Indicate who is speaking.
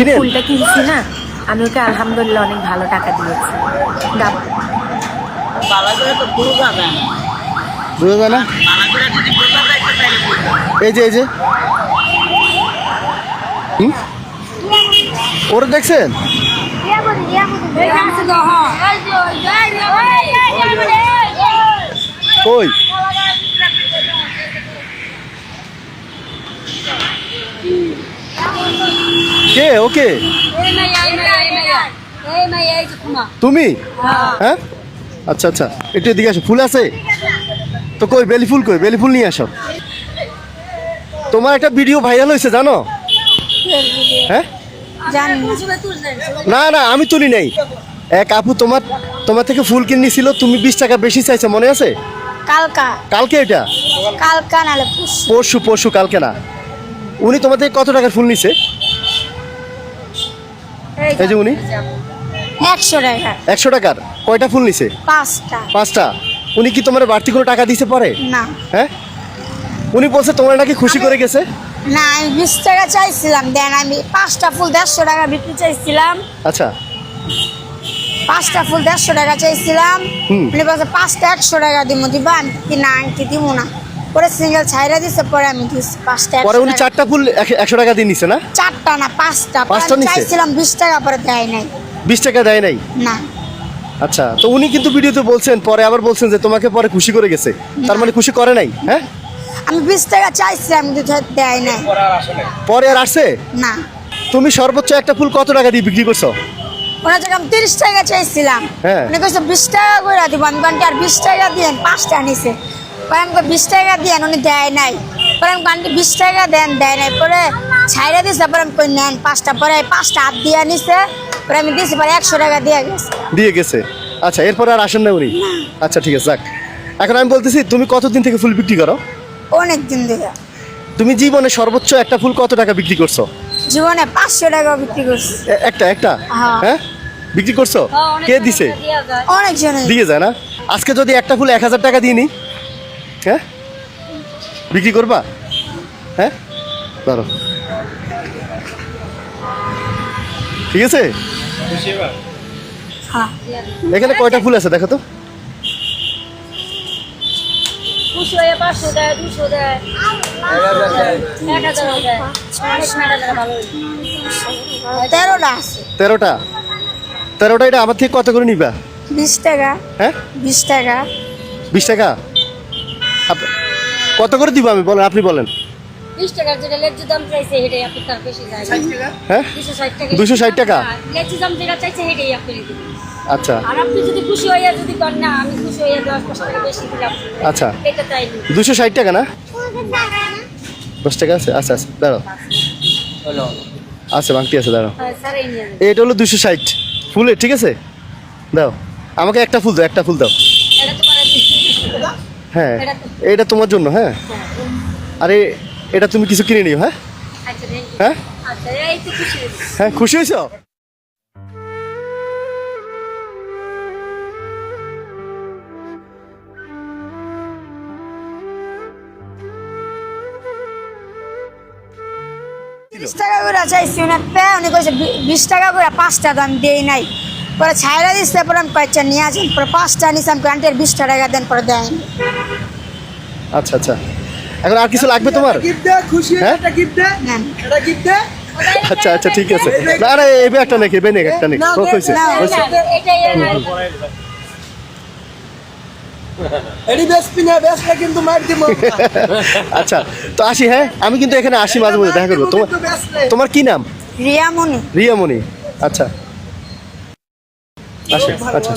Speaker 1: চিনেন?
Speaker 2: ফুলটা কিনছি না আমি ওকে আলহামদুলিল্লাহ অনেক ভালো টাকা দিয়েছি দাম
Speaker 1: বুঝা যায় না এই যে এই যে হুম? ওরা দেখছেন কই কে? ওকে? তুমি? হ্যাঁ? আচ্ছা আচ্ছা। একটু এদিকে আসো ফুল আছে? তো কই বেলি ফুল কই? বেলি ফুল নিয়ে আসো। তোমার একটা ভিডিও ভাইরাল হয়েছে জানো? হ্যাঁ? না না আমি তুলি নাই। এক আপু তোমার তোমার থেকে ফুল কিনেছিল তুমি বিশ টাকা বেশি চাইছো মনে আছে?
Speaker 3: কালকা।
Speaker 1: কালকে এটা?
Speaker 3: কালকা নালে
Speaker 1: পরশু পরশু কালকে না। উনি তোমার থেকে কত টাকার ফুল নিছে? এই যে উনি?
Speaker 3: একশো টাকা।
Speaker 1: একশো টাকার। কয়টা ফুল নিছে?
Speaker 3: পাঁচটা।
Speaker 1: পাঁচটা। উনি কি তোমার বাড়তি কোনো টাকা দিতে পারে?
Speaker 3: না।
Speaker 1: হ্যাঁ? উনি বলছে তোমার নাকি খুশি করে গেছে?
Speaker 3: না আমি বিশ টাকা চাইছিলাম দেন আমি পাঁচটা ফুল দেড়শো টাকা বিক্রি চাইছিলাম।
Speaker 1: আচ্ছা।
Speaker 3: পাঁচটা ফুল দেড়শো টাকা চাইছিলাম। উনি বলছে পাঁচটা একশো টাকা দিব দিবা? আমি কি না কি দিব না। পরে সিঙ্গেল ছাইরা দিছে পরে আমি দিচ্ছি পাঁচটা
Speaker 1: পরে উনি চারটা ফুল একশো টাকা দিয়ে নিছে না?
Speaker 3: চারটা না পাঁচটা।
Speaker 1: পাঁচটা
Speaker 3: চাইছিলাম বিশ টাকা পরে দেয় নাই।
Speaker 1: বিশ টাকা দেয় নাই?
Speaker 3: না।
Speaker 1: আচ্ছা তো উনি কিন্তু ভিডিওতে বলছেন পরে আবার বলছেন যে তোমাকে পরে খুশি করে গেছে। তার মানে খুশি করে নাই হ্যাঁ?
Speaker 3: আমি বিশ টাকা চাইছিলাম কিন্তু দেয় নাই।
Speaker 1: পরে আর আসছে
Speaker 3: না।
Speaker 1: তুমি সর্বোচ্চ একটা ফুল কত টাকা দিয়ে বিক্রি করছ?
Speaker 3: ওনার আমি তিরিশ টাকা চাইছিলাম
Speaker 1: হ্যাঁ।
Speaker 3: উনি কইছে বিশ টাকা করে দিব আমি আর বিশ টাকা দিয়েন পাঁচটা নিছে। পরে বিশ টাকা দিয়েন উনি দেয় নাই। পরে আমি বিশ টাকা দেন দেয় নাই। পরে ছাইরা দিছে পরে আমি কই নেন পাঁচটা। পরে পাঁচটা হাত দিয়ে নিছে পরে আমি দিছি পরে একশো টাকা দিয়ে গেছে।
Speaker 1: দিয়ে গেছে। আচ্ছা এরপরে আর আসেন না উনি? আচ্ছা ঠিক আছে যাক। এখন আমি বলতেছি তুমি কতদিন থেকে ফুল বিক্রি করো?
Speaker 3: অনেক দিন ধরে।
Speaker 1: তুমি জীবনে সর্বোচ্চ একটা ফুল কত টাকা বিক্রি করছ?
Speaker 3: জীবনে পাঁচশো টাকা বিক্রি করছি।
Speaker 1: একটা একটা?
Speaker 3: হ্যাঁ।
Speaker 1: হ্যাঁ? বিক্রি করছ? কে দিছে?
Speaker 3: অনেক জনে
Speaker 1: দিয়ে যায় না? আজকে যদি একটা ফুল এক হাজার টাকা দিয়ে নি হ্যাঁ বিক্রি করবা? হ্যাঁ? ধরো ঠিক আছে?
Speaker 3: হ্যাঁ।
Speaker 1: এখানে কয়টা ফুল আছে দেখো তো।
Speaker 3: তেরোটা?
Speaker 1: তেরোটা এটা আমার থেকে কত করে নিবা?
Speaker 3: বিশ টাকা।
Speaker 1: হ্যাঁ?
Speaker 3: বিশ টাকা।
Speaker 1: বিশ টাকা? কত করে দিব আমি? বলেন আপনি বলেন। হ্যাঁ?
Speaker 4: দুশো ষাট টাকা। দিবেন।
Speaker 1: আচ্ছা।
Speaker 4: আর আপনি যদি খুশি হইয়া যদি কর না আমি খুশি হইয়া দশ পাঁচ টাকা বেশি দিলাম।
Speaker 1: আচ্ছা।
Speaker 4: এটা তাই নি।
Speaker 1: দুশো ষাট টাকা না? দশ টাকা আছে? আচ্ছা আচ্ছা দাঁড়াও। আছে বাংটি আছে দাঁড়াও।
Speaker 4: হ্যাঁ, এই
Speaker 1: এটা হলো দুশো ষাট। ফুলে ঠিক আছে? দাও। আমাকে একটা ফুল দাও একটা ফুল দাও। হ্যাঁ এটা তোমার জন্য হ্যাঁ? আরে এটা তুমি কিছু কিনে নিও হ্যাঁ?
Speaker 4: আচ্ছা.
Speaker 1: হ্যাঁ?
Speaker 4: আচ্ছা
Speaker 1: হ্যাঁ খুশি হয়েছ?
Speaker 3: বিশ টাকা করে চাইছি উনি কইছে বি- বিশ টাকা করে পাঁচটা আমি দেই নাই। পরে ছাইরা দিচ্ছে পরে আমি কয়েকটা নিয়ে আসেন পরে পাঁচটা নিয়েছি আমি আন্টির বিশ টাকা দেন পরে দেয়নি
Speaker 1: আচ্ছা আচ্ছা। এখন আর কিছু লাগবে তোমার?
Speaker 5: খুশি
Speaker 1: হ্যাঁ?
Speaker 5: একটা গিফট দে।
Speaker 3: নেন
Speaker 5: গিফট দে।
Speaker 1: আচ্ছা আচ্ছা ঠিক আছে। না না এবে একটা নাকি এবে নেক একটা নেক
Speaker 5: মার দিব।
Speaker 1: আচ্ছা তো আসি হ্যাঁ? আমি কিন্তু এখানে আসি মাঝে মধ্যে দেখা করব। তোমার তোমার কি নাম?
Speaker 3: রিয়ামণি।
Speaker 1: রিয়ামণি। আচ্ছা। আসে আচ্ছা